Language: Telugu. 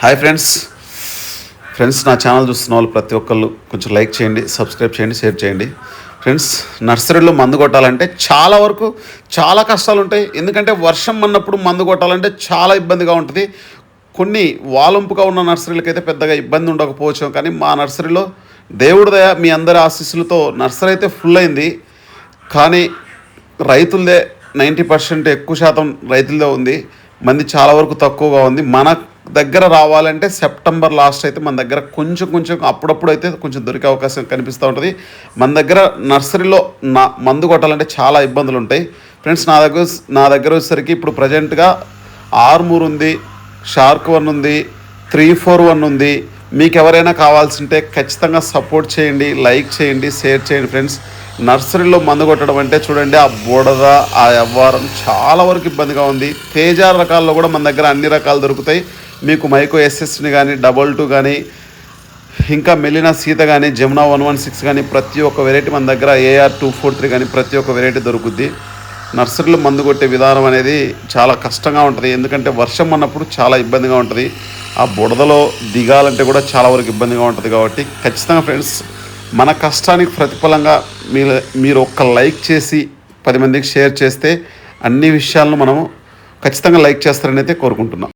హాయ్ ఫ్రెండ్స్ ఫ్రెండ్స్ నా ఛానల్ చూస్తున్న వాళ్ళు ప్రతి ఒక్కళ్ళు కొంచెం లైక్ చేయండి సబ్స్క్రైబ్ చేయండి షేర్ చేయండి. ఫ్రెండ్స్ నర్సరీలో మందు కొట్టాలంటే చాలా వరకు చాలా కష్టాలు ఉంటాయి. ఎందుకంటే వర్షం అన్నప్పుడు మందు కొట్టాలంటే చాలా ఇబ్బందిగా ఉంటుంది. కొన్ని వాలంపుగా ఉన్న నర్సరీలకి అయితే పెద్దగా ఇబ్బంది ఉండకపోవచ్చు. కానీ మా నర్సరీలో దేవుడి దయ మీ అందరి ఆశీస్సులతో నర్సరీ అయితే ఫుల్ అయింది. కానీ రైతులదే నైంటీ పర్సెంట్ ఎక్కువ శాతం రైతులదే ఉంది. మంది చాలా వరకు తక్కువగా ఉంది. మన దగ్గర రావాలంటే సెప్టెంబర్ లాస్ట్ అయితే మన దగ్గర కొంచెం కొంచెం అప్పుడప్పుడు అయితే కొంచెం దొరికే అవకాశం కనిపిస్తూ ఉంటుంది. మన దగ్గర నర్సరీలో నా మందు కొట్టాలంటే చాలా ఇబ్బందులు ఉంటాయి. ఫ్రెండ్స్ నా దగ్గర నా దగ్గర వచ్చేసరికి ఇప్పుడు ప్రజెంట్గా ఆర్మూర్ ఉంది షార్క్ వన్ ఉంది త్రీ ఫోర్ వన్ ఉంది. మీకు ఎవరైనా కావాల్సింటే ఖచ్చితంగా సపోర్ట్ చేయండి లైక్ చేయండి షేర్ చేయండి ఫ్రెండ్స్. నర్సరీలో మందు కొట్టడం అంటే చూడండి ఆ బుడద ఆ వ్యవహారం చాలా వరకు ఇబ్బందిగా ఉంది. తేజ రకాల్లో కూడా మన దగ్గర అన్ని రకాలు దొరుకుతాయి. మీకు మైకో ఎస్ఎస్ని కానీ డబల్ టూ కానీ ఇంకా మెలినా సీత కానీ జమునా వన్ వన్ సిక్స్ కానీ ప్రతి ఒక్క వెరైటీ మన దగ్గర ఏఆర్ టూ ఫోర్ త్రీ కానీ ప్రతి ఒక్క వెరైటీ దొరుకుద్ది. నర్సరీలో మందు కొట్టే విధానం అనేది చాలా కష్టంగా ఉంటుంది. ఎందుకంటే వర్షం అన్నప్పుడు చాలా ఇబ్బందిగా ఉంటుంది. ఆ బుడదలో దిగాలంటే కూడా చాలా వరకు ఇబ్బందిగా ఉంటుంది కాబట్టి ఖచ్చితంగా ఫ్రెండ్స్ మన కష్టానికి ప్రతిఫలంగా మీరు మీరు ఒక్క లైక్ చేసి పది మందికి షేర్ చేస్తే అన్ని విషయాలను మనము ఖచ్చితంగా లైక్ చేస్తారని అయితే కోరుకుంటున్నాం.